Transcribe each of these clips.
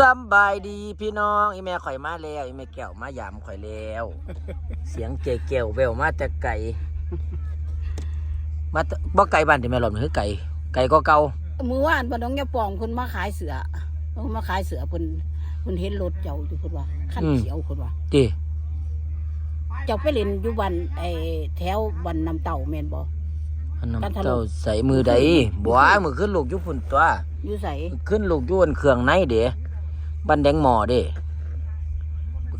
สำบายดีพี่น้องอีแม่ข่อยมาแล้วอีแม่แก้วมายามข่อยแล้ว เสียงเก๋เก๋วแววมาแต่ไก่มาแต่บ่ไก่บ้านที่แม่หลอมนี่คือไก่ไก่ก็เก่ามือว่านบ่น้องยาปองเพิ่นมาขายเสือเพิ่นมาขายเสือเพิ่นเพิ่นเห็นรถเจ้าอยู่เพิ่นว่าคันเขียวเพิ่นว่าติเจ้าไปเล่นอยู่บ้านไอ้แถวบ้านน้ำเต่าแม่นบ่อันการน้ำถล่มเจ้าใส่มือใดบัวมือขึ้นลูกอยู่พุ่นตัวอยู่ไสขึ้นลูกอยู่บนเครื่องในเด้ บ้านแดงหมอเด้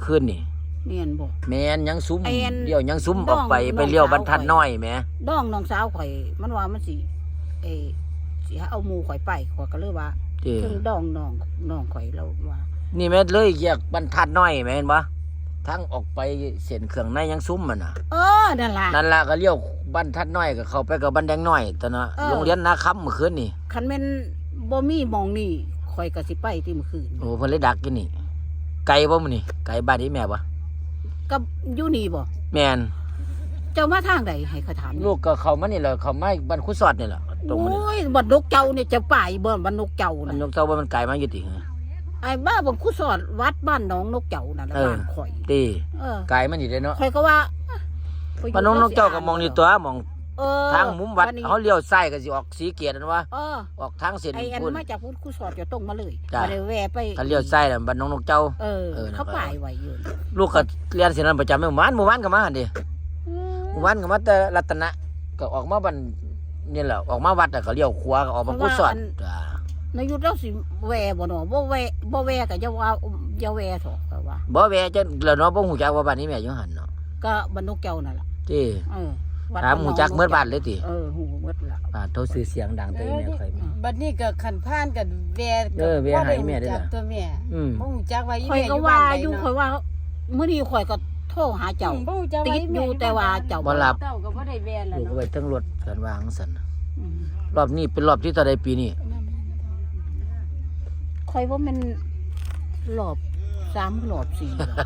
ขึ้นนี่เนียนบ่ แม่นยังซุ้มไอ้อันเลี้ยวยังซุ้มน้อองอกไปน้องไปเลี้ยวสาวบรรทัดข่อยน้อยแหม่น้องน้องสาวข่อย มันว่ามันสิเอ้สิเอาหมู่ข่อยไปข่อยก็เลยว่าติถึงดองน้องน้องข่อยแล้วว่านี่แม่นเลยแยกบรรทัดน้อยแม่นบ่ทั้งออกไปเส้นเครื่องในยังซุ้มมันน่ะ เออนั่นล่ะ นั่นล่ะก็เลี้ยวบรรทัดน้อยก็เข้าไปกับบันแดงน้อยตอนน่ะเออ โรงเรียนนาคำเมื่อคืนนี่คันแม่นบ่มีหมองนี่ ข่อยก็สิไปที่มื้อคืนโอ้เพิ่นเลยดักอยู่นี่ ไกลบ่มื้อนี่ไกลบ้านนี้แม่บ่กับอยู่นี่บ่แม่นเจ้ามาทางใดให้เขาถามหน่อยลูกก็เข้ามานี่แหละเข้ามาบ้านคุสอดนี่แหละตรงนี้โอ้ยบันนกเจ้าเนี่ยจะป่ายบ่บันนกเจ้ามันนะยกเจ้าว่ามันไกลมาอยู่ติไอ้บ้าบันคุสอดวัดบ้านหน้องนกเจ้านั่นน่ะเออบ้านข่อยติเออไกลมันนี่เด้เนาะข่อยก็ว่าบ้านน้องนกเจ้าก็มองนี่ตัวมอง เออทางมุมวัดนี้เขาเลี้ยวซ้ายก็สิออกสีเกียรตินั่นว่าเออออกทางเส้นไอ้อันพุ่น มาจากพุทธคุสอดจะตรงมาเลยจ้ะ มาเลยแวะไปถ้าเลี้ยวซ้ายน่ะบ้านน้องนกเจ้า เออ เออนะเขาป่ายไว้อยู่ลูกก็เรียนเส้นนั้นประจำเมื่อวานเมื่อวานก็มาหั่นดิหมู่บ้านก็มาแต่รัตนะก็ออกมาบันนี่แหละออกมาวัดอะก็เลี้ยวขวาก็ออกมากุศลจ้าในยุทธเราสิแวะบ่เนาะบ่แวะบ่แวะก็จะว่าอย่าแวะเถอะก็ว่าบ่แวะจะแล้วเนาะบ่ฮู้จักว่าบ้านนี้แม่อยู่หั่นเนาะก็บ้านนกเจ้านั่นล่ะติเออ วัดถามฮู้จักเมื่อบ้านเลยติเออฮู้หมดละอ่าโทรซื้อเสียงดังตัวแม่ค่อยมีบัดนี้ก็ขันผ่านกันแวเออแวให้แม่ได้ล่ะจักตัวแม่อืมบ่ฮู้จักว่าอีข่อยแม่ก็อยู่ว่าบ้านใดอยู่เนาะข่อยว่ามื้อนี้ข่อยก็โทรหาเจ้า บ่ฮู้จักติว่าดอีอแม่ยู่แต่ว่าเจ้าบ่รับเจ้าก็บ่ได้แวแล้วลูกก็เนาะไปทั้งรถกันวางซั่นน่ะอืมรอบนี้เป็นรอบที่เท่าใดปีนี้ข่อยว่ามันหลอบ สามหลอบสี่หรอ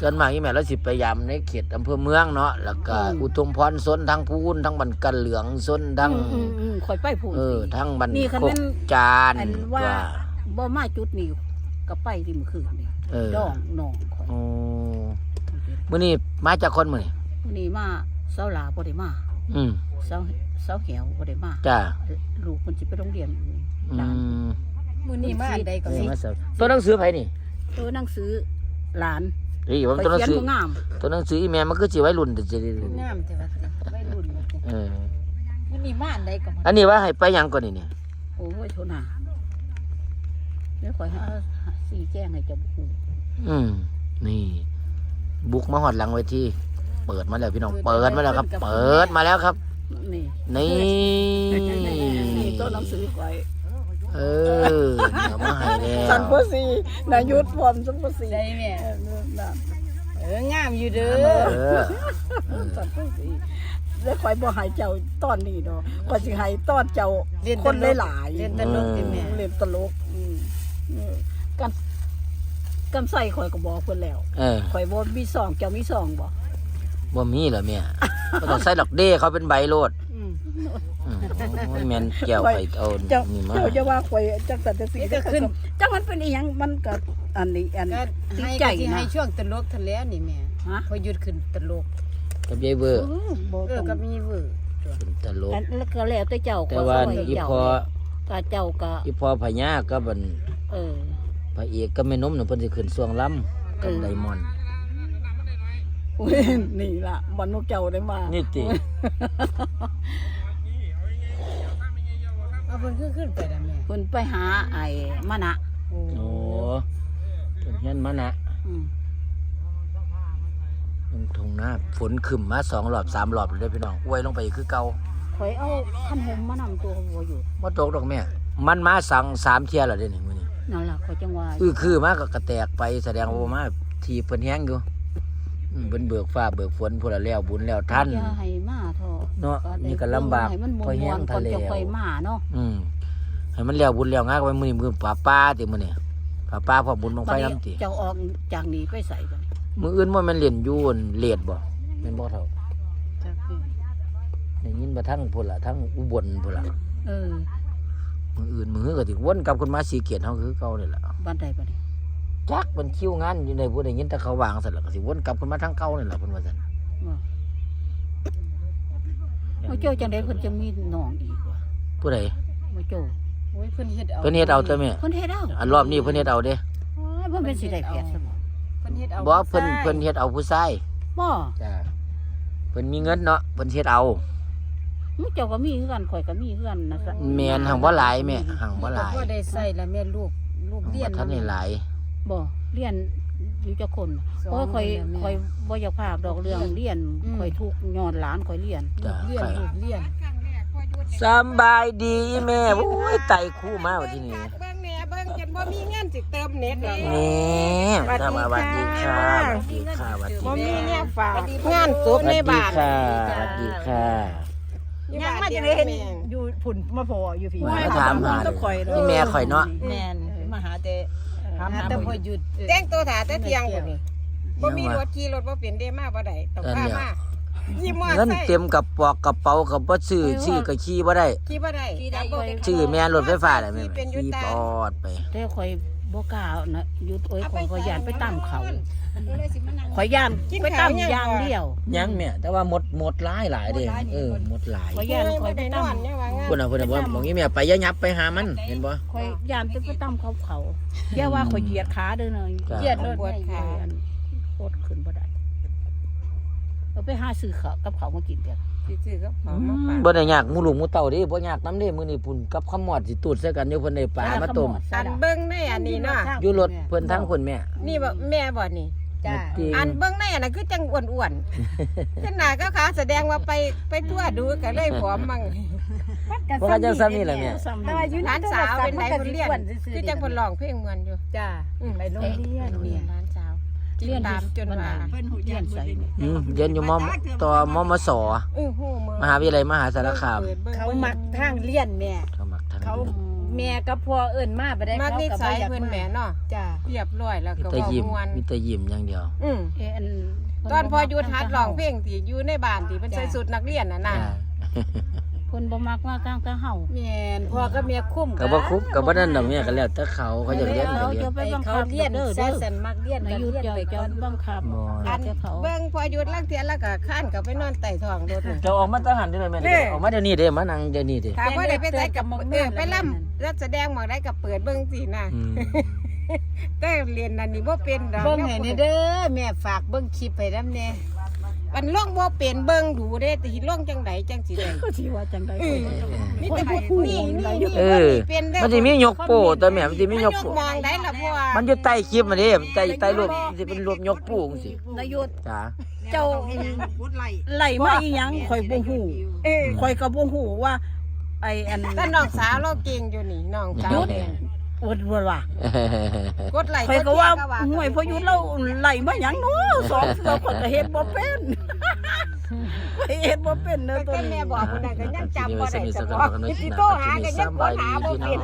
ส่วนมากอีแม่เราสิไปยามในเขตอำเภอเมืองเนาะแล้วก็อืม อุทุมพรสนทั้งพูนทั้งบันกันเหลืองสนทั้งอืมอืมอืมข่อยไปพูนเออสิทั้งบันนี่คันโคแม่กนจานอันว่า ว่าบ่มาจุดนี้ก็ไปที่มื้อคืนนี่เออดองน้องข่อยโอ้มื้อนี้มาจากคนมื้อนี้มื้อนี้มาเสาหลาบ่ได้มาอืมเสาเสาแหวบ่ได้มาจ้าลูกเพิ่นสิไปโรงเรียนอืหลาน มมื้อนี้มาอันใดก็เออสิมาเสาตัวหนังสือไผนี่ ตัวหนังสือหลานเฮ้ยว่าข่อยตัวหนังเขียนสือบ่งามตัวหนังสืออีแม่มันคือสิวัยรุ่นแต่สิงามแต่ว่าวัยรุ่นว่าแต่เออมื้อนี้มาอันใดก็บ่อันนี้ว่าให้ไปหยังก่อนนี่เนี่ยโอ้ยโทษนะเดี๋ยวข่อยหาสีแจ้งให้เจ้าฮู้อืมนี่ บุกมาหอดหลังเวทีเปิดมาแล้วพี่น้องเปิดมาแล้วครับ เปิดมาแล้วครับ นี่นี่ นี่ตัวหนังสือข่อย เออเอามาให้แล้วสันพสีนายุทธพรสันพสีได้แม่เออนั่นเอองามอยู่เด้เอออสันพสีแล้วข่อยบ่ใหายเจ้าตอนนี้ดอกข่อยสิใหายตอนเจ้าคนหลายๆเล่นตลกติแม่เล่นตลกอืมเออกันกันใส่ข่อยก็บอกเพิ่นแล้วเออข่อยบ่มีซองเจ้ามีซองบ่บ่มีเหรอเมียก็ต้องใส่ดอกเด้เขาเป็นใบโลดอืมอืม โอ้ยแม่นแก้วไปเอาเจ้านี่มาเจ้าจะว่าข่อยจังสันจังสีก็ขึ้น จังมันเป็นอีหยังมันก็อันนี้อันก็ติดให้ใจก็สินะ ให้ช่วงตลกทันแล้วนี่แม่ฮะ พอหยุดขึ้นตลกกับยายเบอร์เออบ่เอต้อองก็มีเวอร์เป็นตลก อันแล้วก็แล้วแต่เจ้าแต่ว่าขซยอีเจ้าพอก็เจ้าก็อีพอพญาก็บันเออ พระเอกก็แม่นมน่ะเพิ่นสิขึ้นสวงลำกับเออ ไดมอนด์อุ๊ยนี่ล่ะมันนกเจ้าได้มานี่ติ เอาเพิ่นขึ้นขึ้นไปแล้วแม่เพิ่นไปหาไอ้มะนะโอ้โอ้เพิ่นเฮียนมานะอืมลงทงหน้าฝนขึ้นมาสองรอบสามรอบเลยเด้อพี่น้องอวยลงไปอีกคือเก่าข่อยเอาคันหมมานำตัวบ่อยู่บ่ตกดอกแม่ มันมาสั่งสามเที่ยแล้วเด้นี่มื้อนี้นั่นล่ะข่อยจังว่า อือคือมาก็กระแตกไปแสดงว่ามาทีเพิ่นแฮงอยู่ อืมเพิ่นเบิกฟ้าเบิกฝนพุ่นละแล้วบุญแล้วท่าน อย่าให้มาเถอะเนาะได้นี่ก็ลำบากให้มันม่พอแห้วงนๆทะก่อนเลจะค่อยมาเนาะอืมให้มันแล้วบุญแล้วงากไว้มื้อนี้มื้อป่าป้าติมื้อนี้ป่าป้าพร้อมบุญบังไฟบัดนี้นำติเจ้าออกจากนี้ไปใส่กันมื้ออื่นบ่แม่นเล่นอยู่อั่นเลดบ่แม่นบ่เท่าจักคือได้ยินบ่ทั้งพุ่นล่ะทั้งอุบลพุ่นล่ะเออมมืออื่นมือก็สิวนกลับขึ้นมาสีเกียรติเฮาคือเก่านี่แหละบ้านใดบ้านนี้ จักมันคิวงานอยู่ในผู้ได้ยินแต่เขาวางซั่นแล้วก็สิวนกลับขึ้นมาทางเก่านี่แหละเพิ่นว่าซั่นบ่มาโจ้จังไดเพิ่นจะมีน้องอีกวะผู้ใดมาโจ้โอ้ยเพิ่นเฮ็ดเอาเพิ่นเฮ็ดเอาตัวแม่เพิ่นเฮ็ดเอาอันรอบนี้เพิ่นเฮ็ดเอาเด้โอ้ยเพิ่นเป็นสิได้แพทย์ซะบ่เพิ่นเฮ็ดเอาบ่เพิ่นผู้ชายเพิ่นเฮ็ดเอาผู้ชายบ่จ้าเพิ่นมีเงินเนาะเพิ่นเฮ็ดเอามึงเจ้าก็มีคือกันข่อยก็มีคือกันนะซะแม่นหังบ่หลายแม่หังบ่หลายก็ได้ใส่แล้วแม่ลูกลูกหังเรียบ่นทันได้หลาย บ่เรียนอยู่จักคนสงโอ้ยข่อยแล้วแม่ข่อยบ่อยากพากดอกเรื่องเรียนอืมข่อยทุกข์ย้อนหลานข่อยเรียน จ้าเรียนลูกเรียนสำบายดีแม่โอ้ยไต่คู่มาว่าที่นี่เบิ่งแหน่เบิ่งจนบ่มีเงินสิเติมเน็ตแล้วนี่สวัสดีค่ะสวัสดีค่ะสวัสดีบ่มีค่ะเนี่ยฝากงานศพสวัสในดีบ้านค่ะสวัสดีค่ะ ยังมาจะได้เห็นอยู่ผุ่นมาพออยู่พี่มาถามหานี่แม่ข่อยเนาะ แม่นมาหาแต่ ถามหาแต่พอหยุดแต่งตัวถาแต่เที่ยงพุ่นนี่บ่มีรถขี่รถบ่เป็นได้มาบ่ได้ต้องพามายี่มอเงินไซค์เต็มกับปอกกระเป๋ากับบ่ซื้อซื้อก็ขี่บ่ได้ขี่บ่ได้ชื่อแม่รถไฟฟ้าได้แม่ขี่เป็นอยุขี่ตาปอดไปแต่ข่อย บ่กล้านะหยุดโอ้ยเอาข่อยข่อยย่านไปตามเขาเลยสิมานั่งข่อยย่านกินไปข้าตาวมยังอย่างก่อนเดียวยังแม่แต่ว่าหมดหมดหลายหลายเด้เออหมดหลายข่อยย่านข่อยไปได้นตาอมนเนี่ยว่างานพุ่นน่ะพุ่นน่ะบ่มองนี้แม่ไปอย่ายับไปหามันเห็นบ่ข่อยย่านไปไปตามเขาเขาอย่าว่าข่อยเหยียดขาเด้อเนาะจ้ะเหยียดรถปวดขาโคตรขึ้นบ่ได้เอาไปหาซื้อข้าวกับเขาวมากินเด้อ สิซื้อกับเขามาฝากบ่ได้ยากหมู่ลูกหมู่เต้าเด้บ่ยากนำเด้มื้อนี้พุ่นกับขมอดสิตูดใส่กันอยู่เพิ่นได้ปลามาต้มอันเบิ่งในอันนี้เนาะอยู่รถเพิ่นทั้งคนแม่นี่บ่แม่บ่นี่จ้าจริงอันเบื้องในอันนั้นคือจังอ้วนๆขนาดก็ขาแสดงว่าไปไปทั่วดูก็เลยผอมมั่งเพราะว่าจังซ้ำนี่แหละแม่ซ้ำแต่นี่ว่าอยู่ร้านสาวเป็นไหนคนเรียนซื่คือจังคนร้องเพลงเหมือนอยู่จ้าอืมไปโรงเรียนเนี่เนี่ยยร้านสาว เรียนตามจนว่าเรียนใส่นี่อืมเรียนอยู่มต่อมมสอื้อหูมือมหาวิทยาลัยมหาสารคามปิดบิ่งเขามักทางเรียนแม่เขามักทางเขาเรียนแม่กับพ่อเอิ้นมาบ่ได้มักเขานิก็บ่สัยอยากเพิ่นแหม่เนาะจ้าเรียบร้อยแล้วมีก็แต่เว้ายิ้มม่วนมีแต่ยิ้มอย่างเดียว อืมเอ็นตอนพอหยุดหัดร้องเพลงที่อยู่ในบ้านที่เพิ่นใส่สุดนักเรียนน่ะนะ เพิ่นบ่มักว่ากลางกะเฮาแม่นพ่อกับแม่คุ้มก็บ่คุกก็บ่นั่นดอกแม่ก็แล้วแต่เขาเขาจะเรียนก็เรียน ไปไปบังเขาคับเรียนเด้อซะเด้อสันมักเรียนนาก็ยุดเรียนเจ้าไปเจ้าก่อนบังคับบ่ อันเจ้าเขาเบิ่งพอหยุดลังเทียแล้วก็ข้านก็ไปนอนใต้ท้องรถน่ะจะออกมาทหารได้ไหมแม่เด้ออกมาเดี๋ยวนี้เด้มานั่งเดี๋ยวนี้เด้ถ้าบ่ได้ไปใส่กับเออไปล่ำแล้วแสดงหมองได้กับเปิดเบิ่งสิน่ะอืมแต่เรียนนั่นนี่บ่เป็นดอกเบิ่งให้นี่เด้อแม่ฝากเบิ่งคลิปให้นำแน่ มันล่องบ่เป็นเบิ่งดูเด้แต่สิล่องจังไดจังสิได้ก็สิว่าจังได๋อืมนี่แต่นี่นี่นี่เออเป็นได้มันสิมียกโป้ตัวแม่มันสิมีมันยยกกโป้มองได้ล่ะพ่อมันอยู่ใต้คลิปมาเด้ใต้ใต้รูปมันสิเป็นรูปยกโป้จังซี่นายุดจ้าเจ้าไหลมาอีหยังข่อยบ่ฮู้เออข่อยก็บ่ฮู้ว่าไอ้อันแต่น้องสาวเราเก่งอยู่นี่น้องสาว แดงอดว่ะกดไหลคอยก็ว่าห่วยพอยุดเราไหลมาหยังเนาะสองเราข่อยก็เฮ็ดบ่เป็นเฮ็ดบ่เป็นเด้อตัวนี้แม่บอกคนนั้นก็ยังจำบ่ได้สนิทสจะบอกกันนะสิโตหาก็ยังบ่หาบ่เป็น